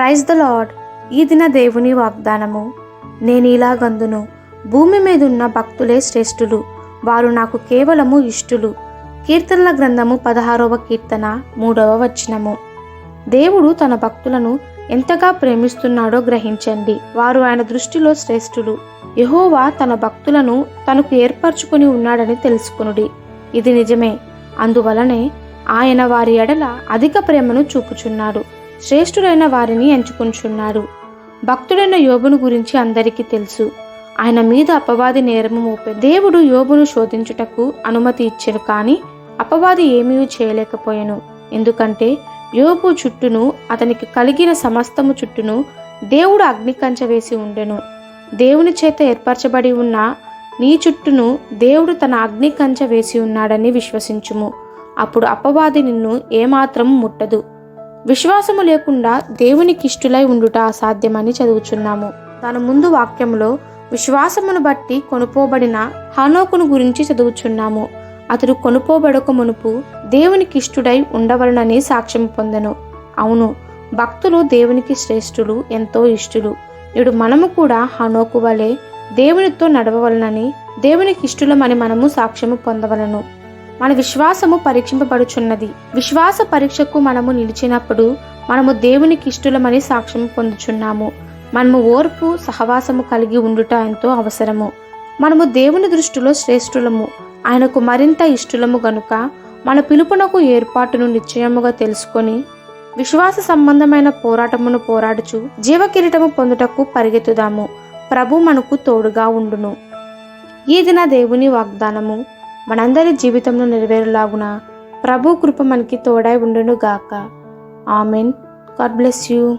Praise the lord ఈ దిన దేవుని వాగ్దానము. నేను ఇలాగందును భూమి మీదున్న భక్తులే శ్రేష్ఠులు వారు నాకు కేవలము ఇష్టులు. కీర్తనల గ్రంథము పదహారవ కీర్తన మూడవ వచనము. దేవుడు తన భక్తులను ఎంతగా ప్రేమిస్తున్నాడో గ్రహించండి వారు ఆయన దృష్టిలో శ్రేష్ఠులు. యహోవా తన భక్తులను తనకు ఏర్పరచుకుని ఉన్నాడని తెలుసుకునుడి. ఇది నిజమే అందువలనే ఆయన వారి ఎడల అధిక ప్రేమను చూపుచున్నాడు. శ్రేష్ఠుడైన వారిని ఎంచుకుంటున్నాడు భక్తుడైన యోబును గురించి అందరికీ తెలుసు. ఆయన మీద అపవాది నేరము మోపే దేవుడు యోబును శోధించుటకు అనుమతి ఇచ్చాడు కానీ అపవాది ఏమీ చేయలేకపోయాను. ఎందుకంటే యోబు చుట్టూను అతనికి కలిగిన సమస్తము చుట్టూను దేవుడు అగ్ని కంచె వేసి ఉండెను. దేవుని చేత ఏర్పరచబడి ఉన్న నీ చుట్టూను దేవుడు తన అగ్ని కంచె వేసి ఉన్నాడని విశ్వసించుము. అప్పుడు అపవాది నిన్ను ఏమాత్రం ముట్టదు. విశ్వాసము లేకుండా దేవునికి ఇష్టులై ఉండుట అసాధ్యమని చదువుచున్నాము. తన ముందు వాక్యంలో విశ్వాసమును బట్టి కొనుపోబడిన హనోకును గురించి చదువుచున్నాము. అతడు కొనుపోబడక మునుపు దేవునికి ఇష్టుడై ఉండవలనని సాక్ష్యం పొందెను. అవును భక్తులు దేవునికి శ్రేష్ఠులు ఎంతో ఇష్టులు. నేడు మనము కూడా హనోకు వలె దేవునితో నడవవలనని దేవునికి ఇష్టలమని మనము సాక్ష్యము పొందవలను. మన విశ్వాసము పరీక్షింపబడుచున్నది. విశ్వాస పరీక్షకు మనము నిలిచినప్పుడు మనము దేవునికి ఇష్టలమని సాక్ష్యం పొందుచున్నాము. మనము ఓర్పు సహవాసము కలిగి ఉండుట ఎంతో అవసరము. మనము దేవుని దృష్టిలో శ్రేష్ఠులము. ఆయనకు మరింత ఇష్టలము గనుక మన పిలుపునకు ఏర్పాటును నిశ్చయముగా తెలుసుకొని విశ్వాస సంబంధమైన పోరాటమును పోరాడుచు జీవకిరీటము పొందుటకు పరిగెత్తుదాము. ప్రభు మనకు తోడుగా ఉండును. ఈ దిన దేవుని వాగ్దానము మనందరి జీవితంలో నెరవేరులాగున ప్రభు కృప మనకి తోడై ఉండును గాక ఆమెన్. God bless you.